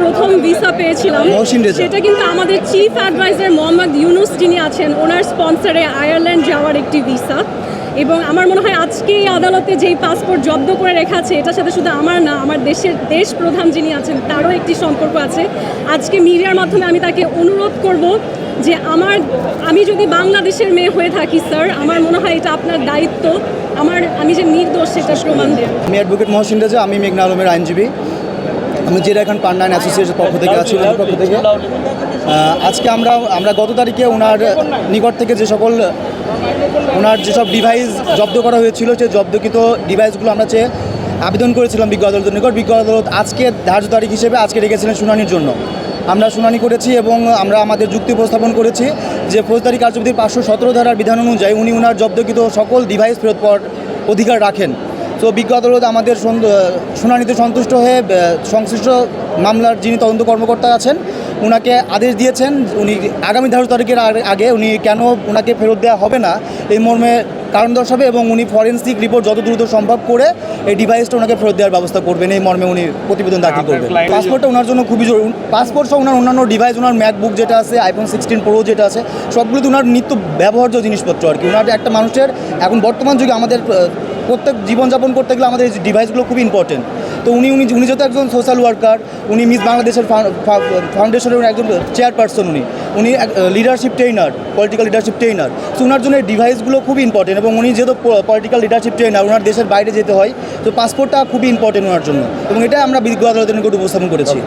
প্রথম ভিসা পেয়েছিলাম। সেটা কিন্তু আমাদের চিফ অ্যাডভাইজার মোহাম্মদ ইউনুস যিনি আছেন ওনার স্পন্সরে আয়ারল্যান্ড যাওয়ার একটি ভিসা এবং আমার মনে হয় আজকে এই আদালতে যেই পাসপোর্ট জব্দ করে রেখা আছে এটার সাথে শুধু আমার না আমার দেশের দেশ প্রধান যিনি আছেন তারও একটি সম্পর্ক আছে। আজকে মিডিয়ার মাধ্যমে আমি তাকে অনুরোধ করব যে আমার আমি যদি বাংলাদেশের মেয়ে হয়ে থাকি স্যার আমার মনে হয় এটা আপনার দায়িত্ব। আমার আমি যে নির্দোষ সেটা প্রমাণ দেওয়া আমি অ্যাডভোকেট মহসিন রেজা আমি মেঘনা আলমের আইনজীবী। আমি যেটা এখন পান্ডান অ্যাসোসিয়েশনের পক্ষ থেকে আছি পক্ষ থেকে। আজকে আমরা আমরা গত তারিখে ওনার নিকট থেকে যে সকল ওনার যেসব ডিভাইস জব্দ করা হয়েছিল, সেই জব্দকৃত ডিভাইসগুলো আমরা চেয়ে আবেদন করেছিলাম বিজ্ঞ আদালতের নিকট। বিজ্ঞ আদালত আজকে ধার্য তারিখ হিসেবে আজকে রেখেছিলেন শুনানির জন্য। আমরা শুনানি করেছি এবং আমরা আমাদের যুক্তি উপস্থাপন করেছি যে ফৌজদারি কার্যবিধির পাঁচশো সতেরো ধারার বিধান অনুযায়ী উনি ওনার জব্দকৃত সকল ডিভাইস ফেরত পাওয়ার অধিকার রাখেন। তো বিজ্ঞ আদালত আমাদের শুনানিতে সন্তুষ্ট হয়ে সংশ্লিষ্ট মামলার যিনি তদন্ত কর্মকর্তা আছেন ওনাকে আদেশ দিয়েছেন উনি আগামী ধারো তারিখের আগে- উনি কেন ওনাকে ফেরত দেওয়া হবে না এই মর্মে কারণ দর্শাবে এবং উনি ফরেন্সিক রিপোর্ট যত দ্রুত সম্ভব করে এই ডিভাইসটা ওনাকে ফেরত দেওয়ার ব্যবস্থা করবেন এই মর্মে উনি প্রতিবেদন দাখিল করবেন। পাসপোর্টটা ওনার জন্য খুবই জরুরি পাসপোর্ট সহ ওনার অন্যান্য ডিভাইস ওনার ম্যাকবুক যেটা আছে আইফোন সিক্সটিন প্রো যেটা আছে সবগুলো তো ওনার নিত্য ব্যবহার্য জিনিসপত্র আর কি। ওনার একটা মানুষের এখন বর্তমান যুগে আমাদের প্রত্যেক জীবনযাপন করতে গেলে আমাদের এই ডিভাইসগুলো খুব ইম্পর্টেন্ট তো উনি উনি উনি যেহেতু একজন সোশ্যাল ওয়ার্কার উনি মিস বাংলাদেশের ফাউন্ডেশনের একজন চেয়ারপারসন উনি। উনি leadership trainer political leadership trainer তো ওনার জন্য এই ডিভাইসগুলো খুবই ইম্পর্টেন্ট এবং উনি যেহেতু পলিটিক্যাল লিডারশিপ ট্রেনার ওনার দেশের বাইরে যেতে হয়, তো পাসপোর্টটা খুবই ইম্পর্টেন্ট ওনার জন্য। এবং এটা আমরা বিজ্ঞ আদালতের নিকট উপস্থাপন করেছি।